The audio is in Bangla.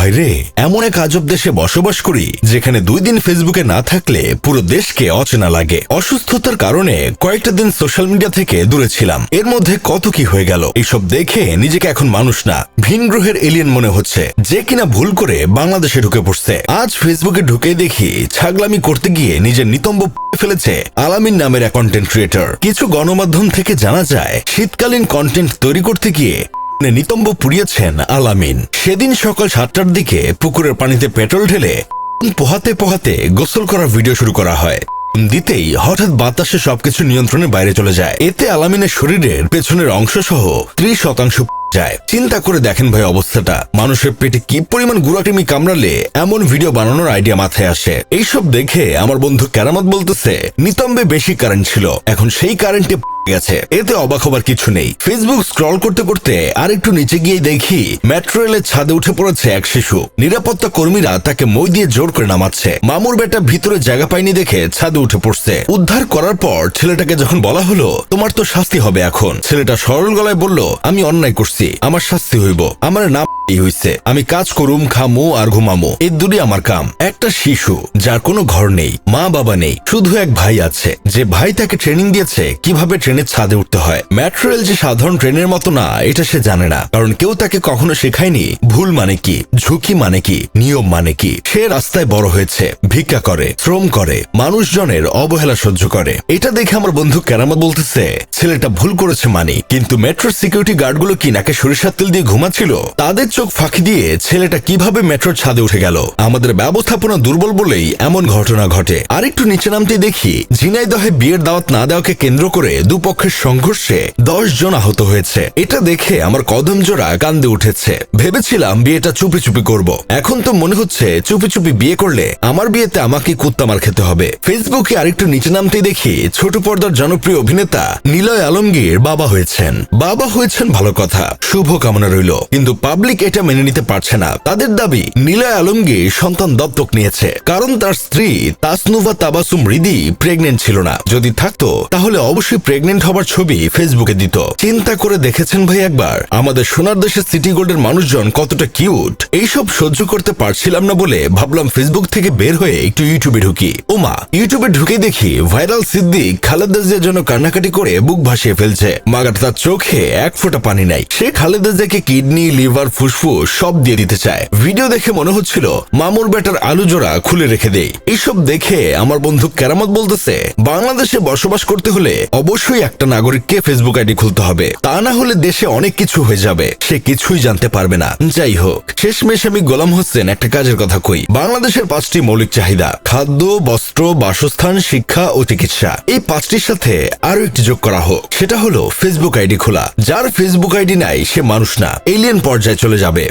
ভাইরে এমন এক আজব দেশে বসবাস করি, যেখানে দুই দিন ফেসবুকে না থাকলে পুরো দেশকে অচেনা লাগে। অসুস্থতার কারণে কয়েকটা দিন সোশ্যাল মিডিয়া থেকে দূরে ছিলাম। এর মধ্যে কত কি হয়ে গেল এইসব দেখে নিজেকে এখন মানুষ না। ভিন গ্রহের এলিয়েন মনে হচ্ছে, যে কিনা ভুল করে বাংলাদেশে ঢুকে পড়ছে। আজ ফেসবুকে ঢুকে দেখি, ছাগলামি করতে গিয়ে নিজের নিতম্ব ফেলেছে আলামিন নামের এক কন্টেন্ট ক্রিয়েটর কিছু গণমাধ্যম থেকে জানা যায়, শীতকালীন কন্টেন্ট তৈরি করতে গিয়ে নিতম্ব পুড়িয়েছেন আলামিন। সেদিন সকাল সাতটার দিকে পুকুরের পানিতে পেট্রোল ঢেলে পোহাতে পোহাতে গোসল করার ভিডিও শুরু করা হয়। দিতেই হঠাৎ বাতাসে সবকিছু নিয়ন্ত্রণের বাইরে চলে যায়। এতে আলামিনের শরীরের পেছনের অংশ সহ ত্রিশ শতাংশ যায়। চিন্তা করে দেখেন ভাই অবস্থাটা। মানুষের পেটে কি পরিমাণ গুড়াটিমি কামড়ালে এমন ভিডিও বানানোর আইডিয়া মাথায় আসে। এইসব দেখে আমার বন্ধু কেরামত বলতেছে, নিতম্বে বেশি কারেন্ট ছিল, এখন সেই কারেন্টে গেছে। এতে অবাক হবার কিছু নেই। ফেসবুক স্ক্রল করতে করতে আরেকটু নিচে গিয়ে দেখি মেট্রো রেলের ছাদে উঠে পড়েছে এক শিশু। নিরাপত্তা কর্মীরা তাকে মই দিয়ে জোর করে নামাচ্ছে। মামুর বেটা ভিতরে জায়গা পায়নি দেখে ছাদে উঠে পড়ছে। উদ্ধার করার পর ছেলেটাকে যখন বলা হলো, তোমার তো শাস্তি হবে এখন। ছেলেটা সরল গলায় বলল, আমি অন্যায় করছি। আমার শাস্তি হইব। আমার নাম হইছে। আমি কাজ করুম, খামু আর ঘুমামু। এই দুটি আমার কাম। একটা শিশু, যার কোনো ঘর নেই, মা বাবা নেই, শুধু এক ভাই আছে। যে ভাই তাকে ট্রেনিং দিয়েছে, কীভাবে ট্রেনের ছাদে উঠতে হয়? মেট্রো রেল যে সাধারণ ট্রেনের মতো না, এটা সে জানে না। কারণ কেউ তাকে কখনো শেখায়নি, ভুল মানে কি, ঝুঁকি মানে কি, নিয়ম মানে কি। সে রাস্তায় বড় হয়েছে, ভিক্ষা করে, শ্রম করে, মানুষজনের অবহেলা সহ্য করে। এটা দেখে আমার বন্ধু কেরামত বলতেছে, ছেলেটা ভুল করেছে মানি, কিন্তু মেট্রোর সিকিউরিটি গার্ডগুলো কি নাকে সরিষার তেল দিয়ে ঘুমাচ্ছিল? তাদের চোখ ফাঁকি দিয়ে ছেলেটা কীভাবে মেট্রোর ছাদে উঠে গেল? আমাদের ব্যবস্থাপনা দুর্বল বলেই এমন ঘটনা ঘটে। আরেকটু নিচে নামতে দেখি, ঝিনাইদহে বিয়ের দাওয়াত না দেওয়াকে কেন্দ্র করে দুপক্ষের সংঘর্ষে দশ জন আহত হয়েছে। এটা দেখে আমার কদম জোড়া কান্দে উঠেছে। ভেবেছিলাম বিয়েটা চুপি চুপি করব। এখন তো মনে হচ্ছে চুপি চুপি বিয়ে করলে আমার বিয়েতে আমাকে কুত্তামার খেতে হবে। ফেসবুকে আরেকটু নিচে নামতে দেখি, ছোট পর্দার জনপ্রিয় অভিনেতা নিলয় আলমগীর বাবা হয়েছেন। বাবা হয়েছেন ভালো কথা, শুভ কামনা রইল। কিন্তু পাবলিক এটা মেনে নিতে পারছে না। তাদের দাবি নিলয় আলমগীর সন্তান দত্তক নিয়েছে। কারণ তার স্ত্রী তাসনুভা তাবাসুম রিদি প্রেগনেন্ট ছিল না। যদি থাকতো, তাহলে অবশ্যই প্রেগনেন্ট হবার ছবি ফেসবুকে দিত। চিন্তা করে দেখেছেন ভাই একবার? আমাদের সোনার দেশের সিটি গোল্ডের মানুষজন কতটা কিউট এইসব সহ্য করতে পারছিলাম না বলে ভাবলাম ফেসবুক থেকে বের হয়ে একটু ইউটিউবে ঢুকি। ওমা ইউটিউবে ঢুকে দেখি ভাইরাল সিদ্দিক খালেদা জিয়ার জন্য কান্নাকাটি করে বুক ভাসিয়ে ফেলছে। মাগার তার চোখে এক ফোঁটা পানি নাই। সে খালেদা জিয়াকে কিডনি লিভার ফুসফুস সব দিয়ে দিতে চায়। ভিডিও দেখে মনে হচ্ছিল, মামুর বেটার আলু জোড়া খুলে রেখে দেই। এইসব দেখে আমার বন্ধু কেরামত বলতেছে, বাংলাদেশে বসবাস করতে হলে অবশ্যই একটা নাগরিককে ফেসবুক আইডি খুলতে হবে। তা না হলে দেশে অনেক কিছু হয়ে যাবে, সে কিছুই জানতে পারবে না। যাই হোক, শেষমেশ আমি গোলাম হোসেন একটা কাজের কথা কই। বাংলাদেশের পাঁচটি মৌলিক চাহিদা, খাদ্য, বস্ত্র, বাসস্থান, শিক্ষা ও চিকিৎসা। এই পাঁচটির সাথে আরও একটি যোগ করা হোক, সেটা হলো ফেসবুক আইডি খোলা। যার ফেসবুক আইডি নাই, সে মানুষ না। এলিয়েন পর্যায়ে চলে যাবে।